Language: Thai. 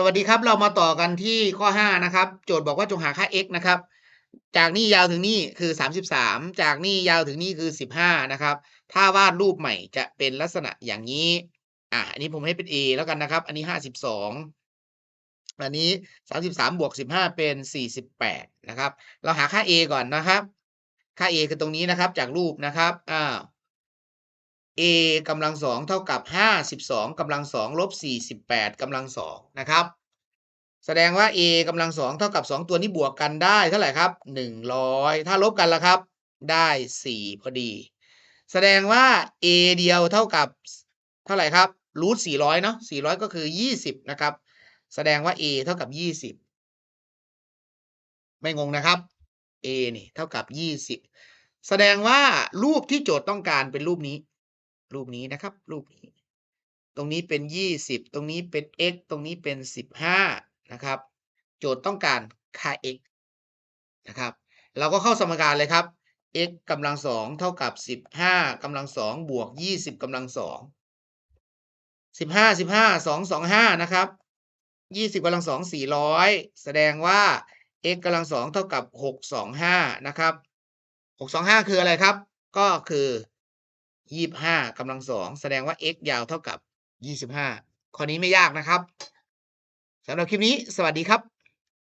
สวัสดีครับ เรามาต่อกันที่ข้อ 5 นะครับ โจทย์บอกว่าจงหาค่า x นะครับ จากนี่ยาวถึงนี่คือ 33 จากนี่ยาวถึงนี่คือ 15 นะครับ ถ้าวาดรูปใหม่จะเป็นลักษณะอย่างนี้ อะอันนี้ผมให้เป็น a แล้วกันนะครับ อันนี้ 52 อันนี้ 33บวก15 เป็น 48 นะครับ เราหาค่า a ก่อนนะครับ ค่า a คือตรงนี้นะครับ จากรูปนะครับอ้า a กำลังสองเท่ากับห้าสิบสองกำลังสองลบสี่สิบแปดกำลังสองนะครับ แสดงว่า a กำลังสองเท่ากับสองตัวนี้บวกกันได้เท่าไหร่ครับหนึ่งร้อยถ้าลบกันละครับ ได้สี่พอดี แสดงว่า a เดียวเท่ากับเท่าไหร่ครับรูทสี่ร้อยเนาะสี่ร้อยก็คือยี่สิบนะครับ แสดงว่า a เท่ากับยี่สิบไม่งงนะครับ a นี่เท่ากับยี่สิบแสดงว่ารูปที่โจทย์ต้องการเป็นรูปนี้ รูปนี้นะครับ รูปนี้ ตรงนี้เป็นยี่สิบตรงนี้เป็น x ตรงนี้เป็นสิบห้านะครับ โจทย์ต้องการค่า x นะครับ เราก็เข้าสมการเลยครับ x กำลังสองเท่ากับสิบห้ากำลังสองบวกยี่สิบกำลังสองสิบห้าสิบห้าสองสองห้านะครับยี่สิบกำลังสองสี่ร้อยแสดงว่า x กำลังสองเท่ากับหกสองห้านะครับหกสองห้าคืออะไรครับ ก็คือ ยี่สิบห้ากำลังสองแสดงว่า x ยาวเท่ากับยี่สิบห้าข้อนี้ไม่ยากนะครับสำหรับคลิปนี้ สวัสดีครับ